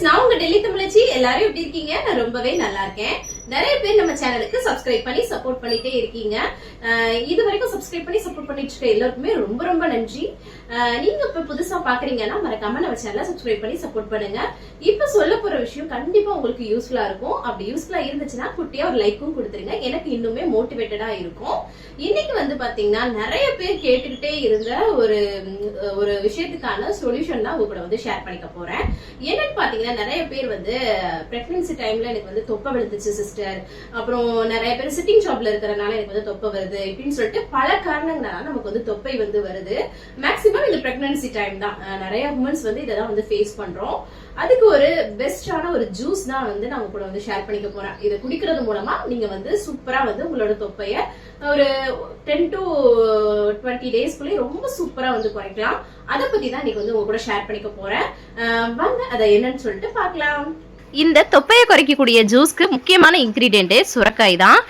Friends நான் உங்க டெல்லி தமிழச்சி எல்லாரும் எப்படி இருக்கீங்க? நான் ரொம்பவே நல்லா இருக்கேன். நிறைய பேர் நம்ம சேனலுக்கு சப்ஸ்கிரைப் பண்ணி சப்போர்ட் பண்ணிட்டே இருக்கீங்க. இது வரைக்கும் சப்ஸ்கிரைப் பண்ணி சப்போர்ட் பண்ணிட்டு இருக்க எல்லாருக்குமே ரொம்ப ரொம்ப நன்றி. நீங்க இப்ப புதுசா பாக்குறீங்கன்னா மறக்காம நம்ம சேனலை சப்ஸ்கிரைப் பண்ணி சப்போர்ட் பண்ணுங்க. இப்ப சொல்ல போற விஷயம் கண்டிப்பா உங்களுக்கு யூஸ்ஃபுல்லா இருக்கும். அப்படி யூஸ்ஃபுல்லா இருந்துச்சுன்னா குட்டியா ஒரு லைக்கும் கொடுத்துருங்க. எனக்கு இன்னுமே மோட்டிவேட்டடா இருக்கும். இன்னைக்கு வந்து பாத்தீங்கன்னா நிறைய பேர் கேட்டுக்கிட்டே இருந்த ஒரு ஒரு விஷயத்துக்கான சொல்யூஷன் தான் உங்க கூட வந்து ஷேர் பண்ணிக்க போறேன். என்னன்னு பாத்தீங்கன்னா நிறைய நிறைய பேர் வந்து பிரெக்னன்சி டைம்ல எனக்கு வந்து தொப்பை விழுந்துச்சு சிஸ்டர் அப்புறம் நிறைய பேர் சிட்டிங் ஜாப்ல இருக்கிறனால எனக்கு வந்து தொப்பை வருது இப்படின்னு சொல்லிட்டு பல காரணங்களால நமக்கு வந்து தொப்பை வந்து வருது. மேக்சிமம் இந்த பிரெக்னன்சி டைம் தான். நிறைய உமன்ஸ் வந்து இதை தான் வந்து ஃபேஸ் பண்றோம். அதுக்கு ஒரு பெஸ்டான ஒரு ஜூஸ் தான் வந்து நான் உங்க கூட வந்து ஷேர் பண்ணிக்க போறேன். இதை குடிக்கிறது மூலமா நீங்க வந்து சூப்பரா வந்து உங்களோட தொப்பைய ஒரு டென் டு டுவெண்ட்டி டேஸ்க்குள்ளே ரொம்ப சூப்பரா வந்து குறைக்கலாம். அதை பத்தி தான் இன்னைக்கு வந்து உங்க கூட ஷேர் பண்ணிக்க போறேன். வாங்க அதை என்னன்னு சொல்லிட்டு பார்க்கலாம். இந்த தொப்பையை குறைக்கக்கூடிய ஜூஸ்க்கு முக்கியமான இன்க்ரீடியண்ட்டே சுரக்காய் தான்.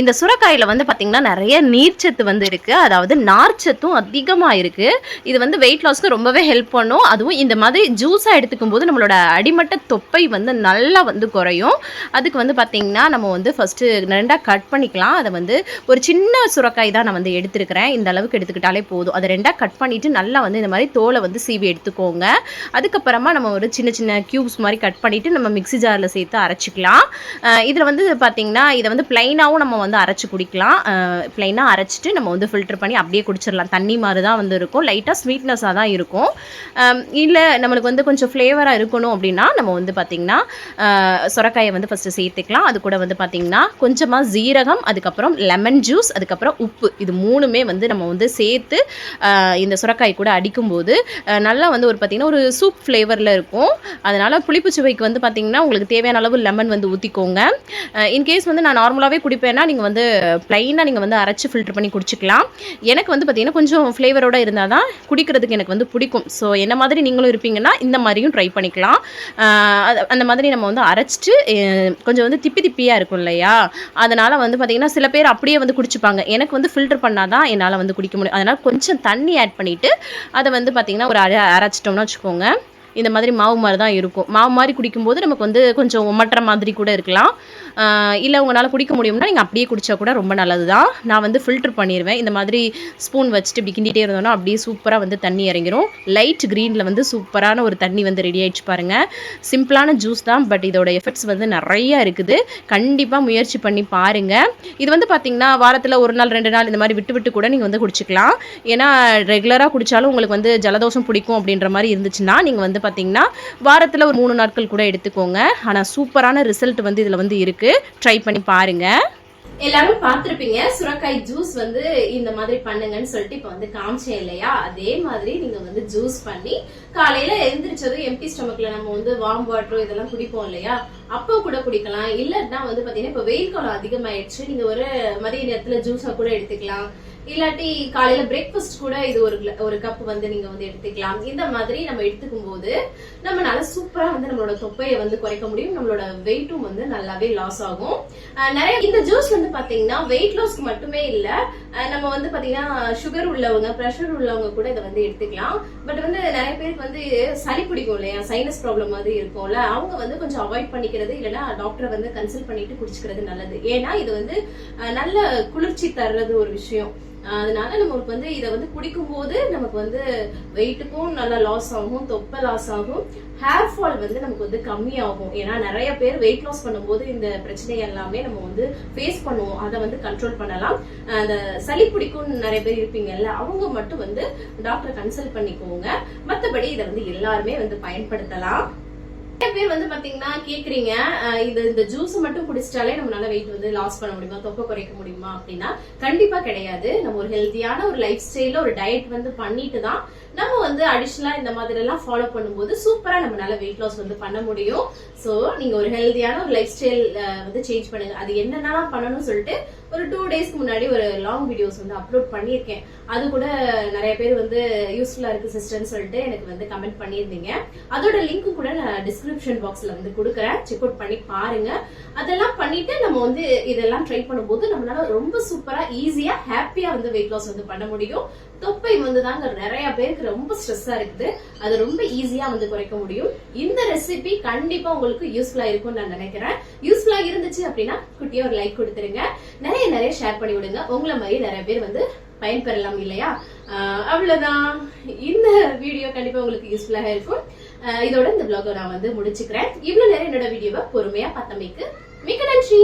இந்த சுரக்காயில் வந்து பார்த்திங்கன்னா நிறைய நீர்ச்சத்து வந்து இருக்குது அதாவது நார்ச்சத்தும் அதிகமாக இருக்குது இது வந்து வெயிட் லாஸ்க்கு ரொம்பவே ஹெல்ப் பண்ணும். அதுவும் இந்த மாதிரி ஜூஸாக எடுத்துக்கும் போது நம்மளோட அடிமட்ட தொப்பை வந்து நல்லா வந்து குறையும். அதுக்கு வந்து பார்த்திங்கன்னா நம்ம வந்து ஃபஸ்ட்டு ரெண்டாக கட் பண்ணிக்கலாம். அதை வந்து ஒரு சின்ன சுரக்காய் தான் நான் வந்து எடுத்துருக்கிறேன். இந்த அளவுக்கு எடுத்துக்கிட்டாலே போதும். அதை ரெண்டாக கட் பண்ணிவிட்டு நல்லா வந்து இந்த மாதிரி தோலை வந்து சீவி எடுத்துக்கோங்க. அதுக்கப்புறமா நம்ம ஒரு சின்ன சின்ன க்யூப்ஸ் மாதிரி கட் பண்ணிவிட்டு நம்ம மிக்ஸி ஜாரில் சேர்த்து அரைச்சிக்கலாம். இதில் வந்து பார்த்தீங்கன்னா இதை வந்து ப்ளைனாகவும் நம்ம வந்து அரைச்சி குடிக்கலாம். ப்ளைனாக அரைச்சிட்டு நம்ம வந்து ஃபில்டர் பண்ணி அப்படியே குடிச்சிடலாம். தண்ணி மாதிரி தான் வந்து இருக்கும். லைட்டாக ஸ்வீட்னஸாக தான் இருக்கும். இல்லை நம்மளுக்கு வந்து கொஞ்சம் ஃப்ளேவராக இருக்கணும் அப்படின்னா நம்ம வந்து பார்த்திங்கன்னா சுரக்காயை வந்து ஃபஸ்ட்டு சேர்த்துக்கலாம். அது கூட வந்து பார்த்திங்கன்னா கொஞ்சமாக ஜீரகம் அதுக்கப்புறம் லெமன் ஜூஸ் அதுக்கப்புறம் உப்பு. இது மூணுமே வந்து நம்ம வந்து சேர்த்து இந்த சுரக்காய் கூட அடிக்கும்போது நல்லா வந்து ஒரு பார்த்திங்கன்னா ஒரு சூப் ஃப்ளேவரில் இருக்கும். அதனால் புளிப்பு சுவைக்கு வந்து பார்த்திங்கன்னா உங்களுக்கு தேவையான அளவு லெமன் வந்து ஊற்றிக்கோங்க இன்கேஸ் வந்து நான் நார்மலாகவே குடிப்பேன்னா நீங்கள் வந்து ப்ளைனாக நீங்கள் வந்து அரைச்சி ஃபில்டர் பண்ணி குடிச்சிக்கலாம். எனக்கு வந்து பார்த்திங்கன்னா கொஞ்சம் ஃப்ளேவரோடு இருந்தால் தான் குடிக்கிறதுக்கு எனக்கு வந்து பிடிக்கும். ஸோ என்ன மாதிரி நீங்களும் இருப்பீங்கன்னா இந்த மாதிரியும் ட்ரை பண்ணிக்கலாம். அந்த மாதிரி நம்ம வந்து அரைச்சிட்டு கொஞ்சம் வந்து திப்பி திப்பியாக இருக்கும் இல்லையா? அதனால் வந்து பார்த்திங்கன்னா சில பேர் அப்படியே வந்து குடிச்சுப்பாங்க. எனக்கு வந்து ஃபில்டர் பண்ணால் தான் என்னால் வந்து குடிக்க முடியும். அதனால் கொஞ்சம் தண்ணி ஆட் பண்ணிவிட்டு அதை வந்து பார்த்திங்கன்னா ஒரு அரை அரைச்சிட்டோம்னா வச்சுக்கோங்க. இந்த மாதிரி மாவு மாதிரி தான் இருக்கும். மாவு மாதிரி குடிக்கும்போது நமக்கு வந்து கொஞ்சம் உமட்டுற மாதிரி கூட இருக்கலாம். இல்லை உங்களால் குடிக்க முடியும்னா நீங்கள் அப்படியே குடித்தா கூட ரொம்ப நல்லது தான் நான் வந்து ஃபில்டர் பண்ணிடுவேன் இந்த மாதிரி ஸ்பூன் வச்சுட்டு இப்படி கிண்டிகிட்டே இருந்தோம்னா அப்படியே சூப்பராக வந்து தண்ணி இறங்கிரும். லைட் க்ரீனில் வந்து சூப்பரான ஒரு தண்ணி வந்து ரெடி ஆகிடுச்சு பாருங்கள் சிம்பிளான ஜூஸ் தான் பட் இதோட எஃபெக்ட்ஸ் வந்து நிறையா இருக்குது. கண்டிப்பாக முயற்சி பண்ணி பாருங்கள் இது வந்து பார்த்திங்கன்னா வாரத்தில் ஒரு நாள் ரெண்டு நாள் இந்த மாதிரி விட்டு விட்டு கூட நீங்கள் வந்து குடிச்சிக்கலாம். ஏன்னா ரெகுலராக குடித்தாலும் உங்களுக்கு வந்து ஜலதோஷம் பிடிக்கும் அப்படின்ற மாதிரி இருந்துச்சுன்னா நீங்கள் வந்து பார்த்தீங்கன்னா வாரத்தில் ஒரு மூணு நாட்கள் கூட எடுத்துக்கோங்க. ஆனால் சூப்பரான ரிசல்ட் வந்து இதில் வந்து இருக்குது ட்ரை பண்ணி பாருங்கள் எல்லாரும் பார்த்திருப்பீங்க. சுரக்காய் ஜூஸ் வந்து இந்த மாதிரி பண்ணுங்கன்னு சொல்லிட்டு இப்போ வந்து காமிச்சேன் இல்லையா? அதே மாதிரி நீங்க வந்து ஜூஸ் பண்ணி காலையில எழுந்திரிச்சதும் எம்டி ஸ்டமக்ல நம்ம வந்து வார்ம் வாட்டரோ இதெல்லாம் குடிப்போம் இல்லையா? அப்போ கூட குடிக்கலாம். இல்லைன்னா வந்து பாத்தீங்கன்னா இப்போ வெயில் காலம் அதிகமாயிடுச்சு. நீங்க ஒரு மதிய நேரத்துல ஜூஸா கூட எடுத்துக்கலாம். இல்லாட்டி காலையில பிரேக்ஃபாஸ்ட் கூட இது ஒரு ஒரு கப் வந்து நீங்க வந்து எடுத்துக்கலாம். இந்த மாதிரி நம்ம எடுத்துக்கும் போது நம்மளால சூப்பரா வந்து நம்மளோட தொப்பையை வந்து குறைக்க முடியும். நம்மளோட வெயிட்டும் வந்து நல்லாவே லாஸ் ஆகும். நிறைய இந்த ஜூஸ் வந்து பாத்தீங்கன்னா வெயிட் லாஸ்க்கு மட்டுமே இல்ல நம்ம வந்து பாத்தீங்கன்னா சுகர் உள்ளவங்க ப்ரெஷர் உள்ளவங்க கூட இதை வந்து எடுத்துக்கலாம். பட் வந்து நிறைய பேருக்கு வந்து சளி பிடிக்கும் இல்லையா? சைனஸ் ப்ராப்ளம் மாதிரி இருக்கும்ல. அவங்க வந்து கொஞ்சம் அவாய்ட் பண்ணிக்கிறது இல்லைன்னா டாக்டரை வந்து கன்சல்ட் பண்ணிட்டு குடிச்சுக்கிறது நல்லது. ஏன்னா இது வந்து நல்ல குளிர்ச்சி தர்றது ஒரு விஷயம். அதனால நமக்கு வந்து இதை வந்து குடிக்கும் போது நமக்கு வந்து வெயிட்டுக்கும் நல்லா லாஸ் ஆகும் தொப்பை லாஸ் ஆகும். ஹேர் ஃபால் வந்து நமக்கு வந்து கம்மியாகும். ஏன்னா நிறைய பேர் வெயிட் லாஸ் பண்ணும்போது இந்த பிரச்சனை எல்லாமே நம்ம வந்து ஃபேஸ் பண்ணுவோம். அதை வந்து கண்ட்ரோல் பண்ணலாம். அந்த சளி பிடிக்கும் நிறைய பேர் இருப்பீங்கல்ல அவங்க மட்டும் வந்து டாக்டரை கன்சல்ட் பண்ணிக்கோங்க. மற்றபடி இதை வந்து எல்லாருமே வந்து பயன்படுத்தலாம். நிறைய பேர் வந்து பாத்தீங்கன்னா கேக்குறீங்க இது இந்த ஜூஸ் மட்டும் குடிச்சிட்டாலே நம்மளால வெயிட் வந்து லாஸ் பண்ண முடியுமா? தொப்பை குறைக்க முடியுமா? அப்படின்னா கண்டிப்பா கிடையாது. நம்ம ஒரு ஹெல்த்தியான ஒரு லைஃப் ஸ்டைல ஒரு டயட் வந்து பண்ணிட்டு தான் நம்ம வந்து அடிஷனலா இந்த மாதிரி எல்லாம் ஃபாலோ பண்ணும்போது சூப்பரா நம்மளால வெயிட் லாஸ் வந்து பண்ண முடியும். ஸோ நீங்க ஒரு ஹெல்த்தியான ஒரு லைஃப் ஸ்டைல் வந்து சேஞ்ச் பண்ணுங்க. அது என்னென்னலாம் பண்ணணும்னு சொல்லிட்டு ஒரு டூ டேஸ்க்கு முன்னாடி ஒரு லாங் வீடியோஸ் வந்து அப்லோட் பண்ணியிருக்கேன். அது கூட நிறைய பேர் வந்து யூஸ்ஃபுல்லா இருக்கு சிஸ்டர்னு சொல்லிட்டு எனக்கு வந்து கமெண்ட் பண்ணியிருந்தீங்க. அதோட லிங்க் கூட நான் டிஸ்கிரிப்ஷன் பாக்ஸ்ல வந்து கொடுக்குறேன். செக் அவுட் பண்ணி பாருங்க. அதெல்லாம் பண்ணிட்டு நம்ம வந்து இதெல்லாம் ட்ரை பண்ணும்போது நம்மளால ரொம்ப சூப்பரா ஈஸியா ஹாப்பியா வந்து வெயிட் லாஸ் வந்து பண்ண முடியும். தொப்பை வந்து தாங்க நிறைய பேருக்கு ரொம்ப ஸ்ட்ரெஸ்ஸா இருக்குது. அது ரொம்ப ஈஸியா வந்து குறைக்க முடியும். இந்த ரெசிபி கண்டிப்பா உங்களுக்கு யூஸ்ஃபுல்லா இருக்கும்னு நான் நினைக்கிறேன். யூஸ்ஃபுல்லா இருந்துச்சு அப்படின்னா குட்டியா ஒரு லைக் கொடுத்துருங்க நிறைய நிறைய ஷேர் பண்ணி விடுங்க. உங்களை மாதிரி நிறைய பேர் வந்து பயன்பெறலாம் இல்லையா? அவ்வளவுதான். இந்த வீடியோ கண்டிப்பா உங்களுக்கு யூஸ்ஃபுல்லாக இருக்கும். இதோட இந்த பிளாக நான் வந்து முடிச்சுக்கிறேன். இவ்வளவு நேரம் என்னோட வீடியோவை பொறுமையா பார்த்தமைக்கு மிக்க நன்றி.